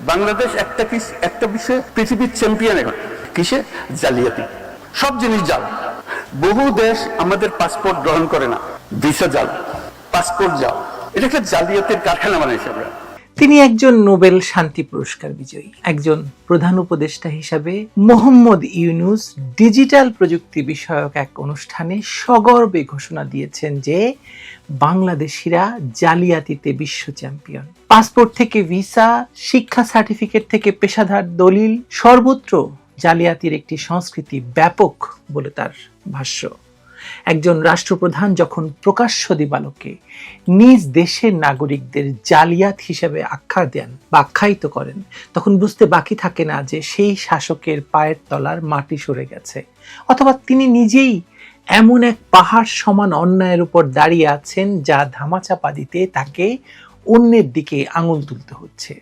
বাংলাদেশ একটা কিস একটা বিষয়ে পৃথিবীর চ্যাম্পিয়ন এখন। কিসে? জালিয়াতি। সব জিনিস জাল। বহু দেশ আমাদের পাসপোর্ট গ্রহণ করে না। ভিসা জাল। পাসপোর্ট জাল। এটা একটা জালিয়াতির কারখানা বানাইছে আমরা। তিনি একজন নোবেল শান্তি পুরস্কার বিজয়ী। একজন প্রধান উপদেষ্টা হিসাবে মোহাম্মদ ইউনুস ডিজিটাল প্রযুক্তি বিষয়ক এক অনুষ্ঠানে সগর্বে ঘোষণা দিয়েছেন যে বাংলাদেশিরা জালিয়াতিতে বিশ্ব চ্যাম্পিয়ন। পাসপোর্ট থেকে ভিসা, শিক্ষা সার্টিফিকেট থেকে পেশাদার দলিল, সর্বত্র জালিয়াতির একটি সংস্কৃতি ব্যাপক বলে তার ভাষ্য। একজন রাষ্ট্রপ্রধান যখন প্রকাশ্য দিবালোকে নিজ দেশের নাগরিকদের জালিয়াত হিসেবে আখ্যা দেন বা আখ্যায়িত করেন, তখন বুঝতে বাকি থাকে না যে সেই শাসকের পায়ের তলার মাটি সরে গেছে। অথবা তিনি নিজেই এমন এক পাহাড় সমান অন্যায়ের উপর দাঁড়িয়ে আছেন যা ধামাচাপা দিতে তাকে অন্যের দিকে আঙুল তুলতে হচ্ছে।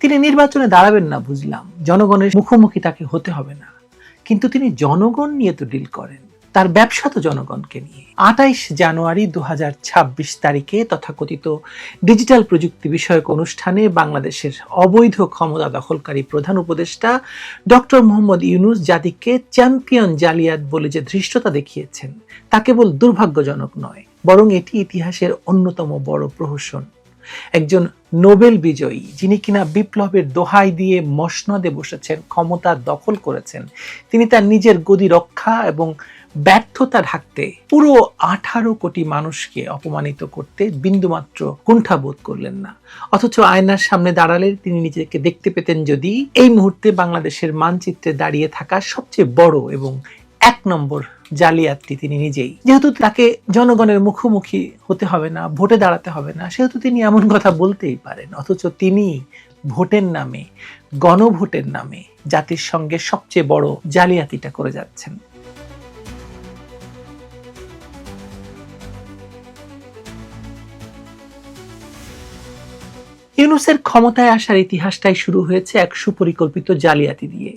তিনি নির্বাচনে দাঁড়াবেন না বুঝলাম, জনগণের মুখোমুখি তাকে হতে হবে না। কিন্তু তিনি জনগণ নিয়ে তো ডিল করেন। তার ব্যবসা তো জনগণকে নিয়ে। আটাইশ জানুয়ারি দু ছাব্বিশ তারিখে তথাকথিত ডিজিটাল প্রযুক্তি বিষয়ক অনুষ্ঠানে বাংলাদেশের অবৈধ ক্ষমতা দখলকারী প্রধান উপদেষ্টা ডক্টর মোহাম্মদ ইউনুস জাতিকে চ্যাম্পিয়ন জালিয়াত বলে যে ধৃষ্টতা দেখিয়েছেন, তা কেবল দুর্ভাগ্যজনক নয়, বরং এটি ইতিহাসের অন্যতম বড় প্রহসন। একজন নোবেল বিজয়ী, যিনি কিনা বিপ্লবের দোহাই দিয়ে মসনদে বসেছেন, ক্ষমতা দখল করেছেন, তিনি তার নিজের গদি রক্ষা এবং ব্যর্থতা ঢাকতে পুরো আঠারো কোটি মানুষকে অপমানিত করতে বিন্দুমাত্র কুণ্ঠাবোধ করলেন না। অথচ আয়নার সামনে দাঁড়ালে তিনি নিজেকে দেখতে পেতেন যদি এই মুহূর্তে বাংলাদেশের মানচিত্রে দাঁড়িয়ে থাকা সবচেয়ে বড় এবং এক নম্বর জালিয়াতটি তিনি নিজেই। যেহেতু তাকে জনগণের মুখোমুখি হতে হবে না, ভোটে দাঁড়াতে হবে না, সেহেতু তিনি এমন কথা বলতেই পারেন। অথচ তিনি ভোটের নামে, গণভোটের নামে জাতির সঙ্গে সবচেয়ে বড় জালিয়াতিটা করে যাচ্ছেন। ইউনুসের ক্ষমতায় আসার ইতিহাসটাই শুরু হয়েছে এক সুপরিকল্পিত জালিয়াতি দিয়ে।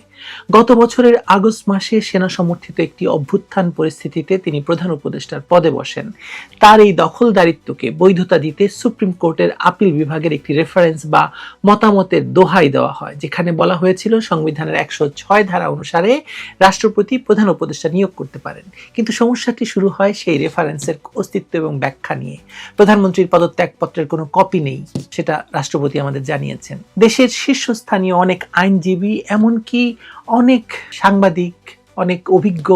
গত বছরের আগস্ট মাসে সেনা সমর্থিত একটি অভ্যুত্থান পরিস্থিতিতে তিনি প্রধান উপদেষ্টার পদে বসেন। তার এই দখলদারিত্বকে বৈধতা দিতে সুপ্রিম কোর্টের আপিল বিভাগের একটি রেফারেন্স বা মতামতের দোহাই দেওয়া হয়, যেখানে বলা হয়েছিল সংবিধানের একশো ছয় ধারা অনুসারে রাষ্ট্রপতি প্রধান উপদেষ্টা নিয়োগ করতে পারেন। কিন্তু সমস্যাটি শুরু হয় সেই রেফারেন্সের অস্তিত্ব এবং ব্যাখ্যা নিয়ে। প্রধানমন্ত্রীর পদত্যাগপত্রের কোনো কপি নেই, সেটা রাষ্ট্রপতি আমাদের জানিয়েছেন। দেশের শীর্ষস্থানীয় অনেক আইনজীবী, এমনকি অনেক সাংবাদিক, অনেক অভিজ্ঞ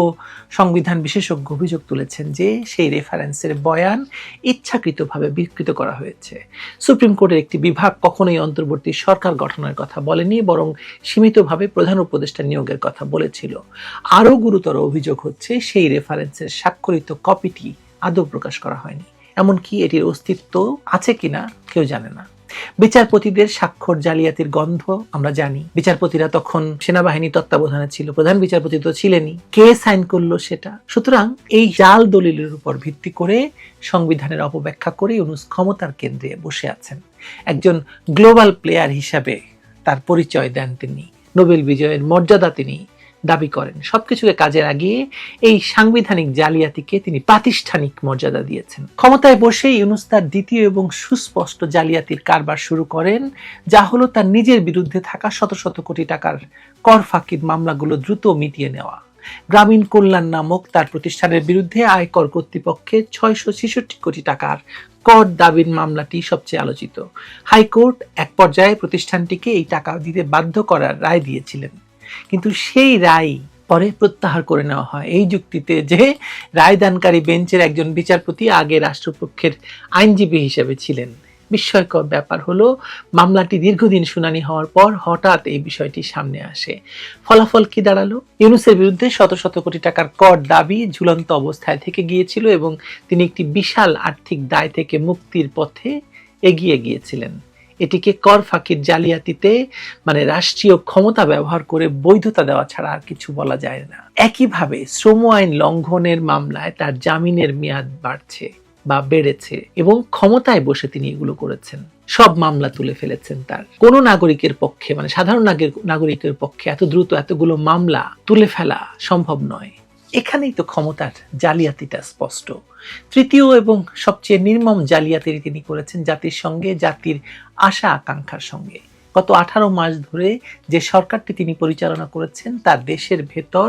সংবিধান বিশেষজ্ঞ অভিযোগ তুলেছেন যে সেই রেফারেন্সের বয়ান ইচ্ছাকৃতভাবে বিকৃত করা হয়েছে। সুপ্রিম কোর্টের একটি বিভাগ কখনোই অন্তর্বর্তী সরকার গঠনের কথা বলেনি, বরং সীমিতভাবে প্রধান উপদেষ্টা নিয়োগের কথা বলেছিল। আরও গুরুতর অভিযোগ হচ্ছে, সেই রেফারেন্সের স্বাক্ষরিত কপিটি আদৌ প্রকাশ করা হয়নি। এমনকি এটির অস্তিত্ব আছে কিনা কেউ জানে না। বিচারপতিদের স্বাক্ষর জালিয়াতির গন্ধ আমরা জানি। বিচারপতিরা তখন সেনাবাহিনী তত্ত্বাবধানে ছিল, প্রধান বিচারপতি তো ছিলেনই। কে সাইন করল সেটা? সুতরাং এই জাল দলিলের উপর ভিত্তি করে সংবিধানের অপব্যাখ্যা করে ইউনুস ক্ষমতার কেন্দ্রে বসে আছেন। একজন গ্লোবাল প্লেয়ার হিসাবে তার পরিচয় দেন তিনি। নোবেল বিজয়ের মর্যাদা তিনি দাবি করেন। সবকিছুকে কাজে লাগিয়ে এই সাংবিধানিক জালিয়াতিকে তিনি প্রাতিষ্ঠানিক মর্যাদা দিয়েছেন। ক্ষমতায় বসে ইউনুস তার দ্বিতীয় এবং সুস্পষ্ট জালিয়াতির কারবার শুরু করেন, যা হলো তার নিজের বিরুদ্ধে থাকা শত শত কোটি টাকার কর ফাঁকির মামলাগুলো দ্রুত মিটিয়ে নেওয়া। গ্রামীণ কল্যাণ নামক তার প্রতিষ্ঠানের বিরুদ্ধে আয়কর কর্তৃপক্ষের ছয়শো ছেষট্টি কোটি টাকার কর দাবির মামলাটি সবচেয়ে আলোচিত। হাইকোর্ট এক পর্যায়ে প্রতিষ্ঠানটিকে এই টাকা দিতে বাধ্য করার রায় দিয়েছিলেন। কিন্তু সেই রায় পরে প্রত্যাহার করে নেওয়া হয়। এই যুক্তিতে যে রায়দানকারী বেঞ্চের একজন বিচারপতি আগে রাষ্ট্রপক্ষের আইনজীবী হিসেবে ছিলেন। বিস্ময়কর ব্যাপার হলো, মামলাটি দীর্ঘদিন শুনানি হওয়ার পর হঠাৎ এই বিষয়টি সামনে আসে। ফলাফল কি দাঁড়াল? ইউনুসের বিরুদ্ধে শত শত কোটি টাকার কর দাবি ঝুলন্ত অবস্থায় থেকে গিয়েছিল এবং তিনি একটি বিশাল আর্থিক দায় থেকে মুক্তির পথে এগিয়ে গিয়েছিলেন। এটিকে কর ফাঁকির জালিয়াতিতে মানে রাষ্ট্রীয় ক্ষমতা ব্যবহার করে বৈধতা দেওয়া ছাড়া আর কিছু বলা যায় না। একইভাবে শ্রম আইন লঙ্ঘনের মামলায় তার জামিনের মেয়াদ বাড়ছে বা বেড়েছে এবং ক্ষমতায় বসে তিনি এগুলো করেছেন। সব মামলা তুলে ফেলেছেন তার। কোন নাগরিকের পক্ষে মানে সাধারণ নাগরিক- নাগরিকের পক্ষে এত দ্রুত এতগুলো মামলা তুলে ফেলা সম্ভব নয়। এখানেই তো ক্ষমতার জালিয়াতিটা স্পষ্ট। তৃতীয় এবং সবচেয়ে নির্মম জালিয়াতি তিনি করেছেন জাতির সঙ্গে, জাতির আশা আকাঙ্ক্ষার সঙ্গে। গত আঠারো মাস ধরে যে সরকারটি তিনি পরিচালনা করেছেন, তার দেশের ভেতর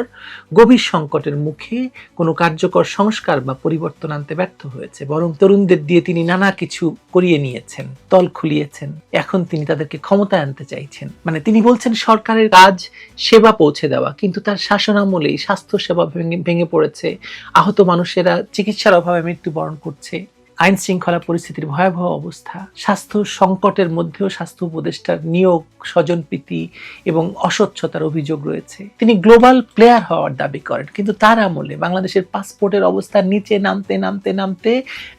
গভীর সংকটের মুখে কোনো কার্যকর সংস্কার বা পরিবর্তন আনতে ব্যর্থ হয়েছে। বরং তরুণদের দিয়ে তিনি নানা কিছু করিয়ে নিয়েছেন, তল খুলিয়েছেন। এখন তিনি তাদেরকে ক্ষমতায় আনতে চাইছেন। মানে তিনি বলছেন, সরকারের কাজ সেবা পৌঁছে দেওয়া। কিন্তু তার শাসনামলেই স্বাস্থ্য সেবা ভেঙে ভেঙে পড়েছে। আহত মানুষেরা চিকিৎসার অভাবে মৃত্যুবরণ করছে। আইন শৃঙ্খলা পরিস্থিতির ভয়াবহ অবস্থা, স্বাস্থ্য সংকটের মধ্যেও স্বাস্থ্য উপদেষ্টার নিয়োগ, স্বজনপ্রীতি এবং অস্বচ্ছতার অভিযোগ রয়েছে। তিনি গ্লোবাল প্লেয়ার হওয়ার দাবি করেন, কিন্তু তার আমলে বাংলাদেশের পাসপোর্টের অবস্থা নিচে নামতে নামতে নামতে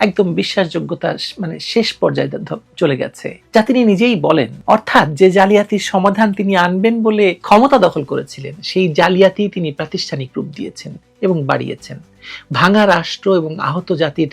একদম বিশ্বাসযোগ্যতা মানে শেষ পর্যায়ে চলে গেছে। যা তিনি নিজেই বলেন, অর্থাৎ যে জালিয়াতির সমাধান তিনি আনবেন বলে ক্ষমতা দখল করেছিলেন, সেই জালিয়াতি তিনি প্রাতিষ্ঠানিক রূপ দিয়েছেন। এবং বাড়িয়েছেন। ভাঙা রাষ্ট্র এবং আহত জাতির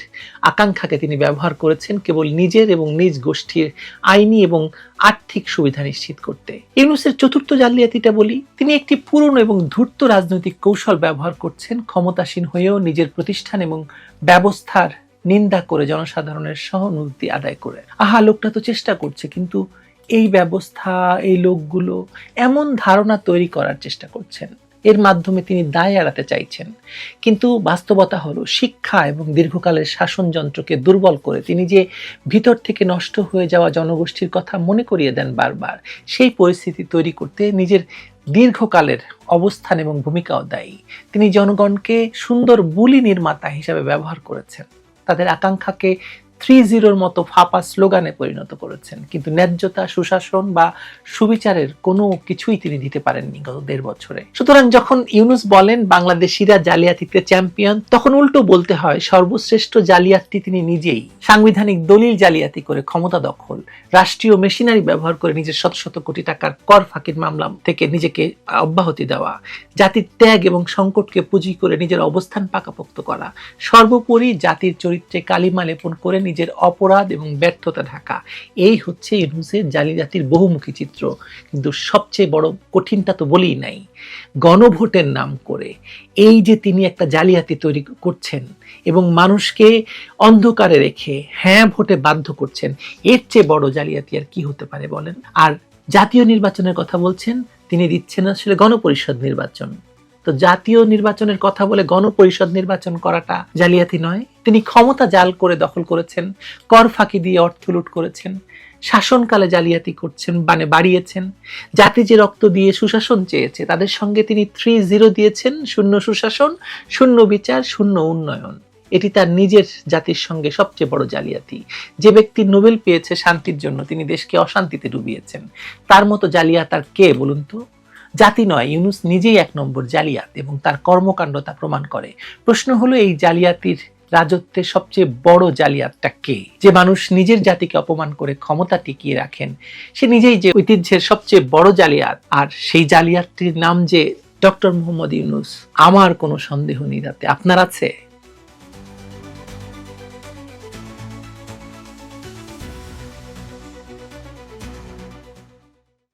আকাঙ্ক্ষাকে তিনি ব্যবহার করেছেন কেবল নিজের এবং নিজ গোষ্ঠীর আইনি এবং আর্থিক সুবিধা নিশ্চিত করতে। ইউনুসের চতুর্থ জালিয়াতিটা বলি, তিনি একটি পুরনো এবং ধূর্ত রাজনৈতিক কৌশল ব্যবহার করছেন ক্ষমতাসীন হয়েও নিজের প্রতিষ্ঠান এবং ব্যবস্থার নিন্দা করে জনসাধারণের সহানুভূতি আদায় করে। আহা, লোকটা তো চেষ্টা করছে, কিন্তু এই ব্যবস্থা, এই লোকগুলো এমন ধারণা তৈরি করার চেষ্টা করছেন। এর মাধ্যমে তিনি দায় এড়াতে চাইছেন। কিন্তু বাস্তবতা হলো, শিক্ষা এবং দীর্ঘকালের শাসনযন্ত্রকে দুর্বল করে তিনি যে ভিতর থেকে নষ্ট হয়ে যাওয়া জনগোষ্ঠীর কথা মনে করিয়ে দেন বারবার, সেই পরিস্থিতি তৈরি করতে নিজের দীর্ঘকালের অবস্থান এবং ভূমিকাও দায়ী। তিনি জনগণকে সুন্দর বুলি নির্মাতা হিসাবে ব্যবহার করেছেন। তাদের আকাঙ্ক্ষাকে থ্রি জিরোর মতো ফাপা স্লোগানে পরিণত করেছেন। কিন্তু ন্যায্যতা, সুশাসন বা সুবিচারের কোনো কিছুই তিনি দিতে পারেননি গত দেড় বছরে। সুতরাং যখন ইউনুস বলেন বাংলাদেশিরা জালিয়াতিতে চ্যাম্পিয়ন, তখন উল্টো বলতে হয় সর্বশ্রেষ্ঠ জালিয়াতি তিনি নিজেই। সাংবিধানিক দলিল জালিয়াতি করে ক্ষমতা দখল, রাষ্ট্রীয় মেশিনারি ব্যবহার করে নিজের শত শত কোটি টাকার কর ফাঁকির মামলা থেকে নিজেকে অব্যাহতি দেওয়া, জাতির ত্যাগ এবং সংকটকে পুঁজি করে নিজের অবস্থান পাকাপোক্ত করা, সর্বোপরি জাতির চরিত্রে কালিমা লেপন করে নিজের অপরাধ এবং ব্যর্থতা ঢাকা। এই হচ্ছে ইউনুসের জালিয়াতির বহুমুখী চিত্র। কিন্তু সবচেয়ে বড় কঠিনটা তো বলেই নাই। গণভোটের নাম করে। এই যে তিনি একটা জালিয়াতি তৈরি করছেন এবং মানুষকে অন্ধকারে রেখে হ্যাঁ ভোটে বাধ্য করছেন, এর চেয়ে বড় জালিয়াতি আর কি হতে পারে বলেন? আর জাতীয় নির্বাচনের কথা বলছেন, তিনি দিচ্ছেন আসলে গণপরিষদ নির্বাচন। তো জাতীয় নির্বাচনের কথা বলে গণপরিষদ নির্বাচন করাটা জালিয়াতি নয়। তিনি ক্ষমতা জাল করে দখল করেছেন, কর ফাঁকি দিয়ে অর্থ লুট করেছেন, শাসনকালে জালিয়াতি করছেন মানে বাড়িয়েছেন, জাতি যে রক্ত দিয়ে সুশাসন চেয়েছে, তাদের সঙ্গে তিনি থ্রি জিরো দিয়েছেন, শূন্য সুশাসন, শূন্য বিচার, শূন্য উন্নয়ন। এটি তার নিজের জাতির সঙ্গে সবচেয়ে বড় জালিয়াতি। যে ব্যক্তি নোবেল পেয়েছে শান্তির জন্য, তিনি দেশকে অশান্তিতে ডুবিয়েছেন। তার মতো জালিয়াত আর কে বলুন তো? জাতি নয়, ইউনুস নিজেই এক নম্বর জালিয়াত এবং তার কর্মকাণ্ড তা প্রমাণ করে। প্রশ্ন হলো, এই জালিয়াতির রাজত্বের সবচেয়ে বড় জালিয়াতটা কে? যে মানুষ নিজের জাতিকে অপমান করে ক্ষমতা টিকিয়ে রাখেন, সে নিজেই যে ঐতিহ্যের সবচেয়ে বড় জালিয়াত। আর সেই জালিয়াতটির নাম যে ডক্টর মোহাম্মদ ইউনুস, আমার কোনো সন্দেহ নেই তাতে। আপনার আছে?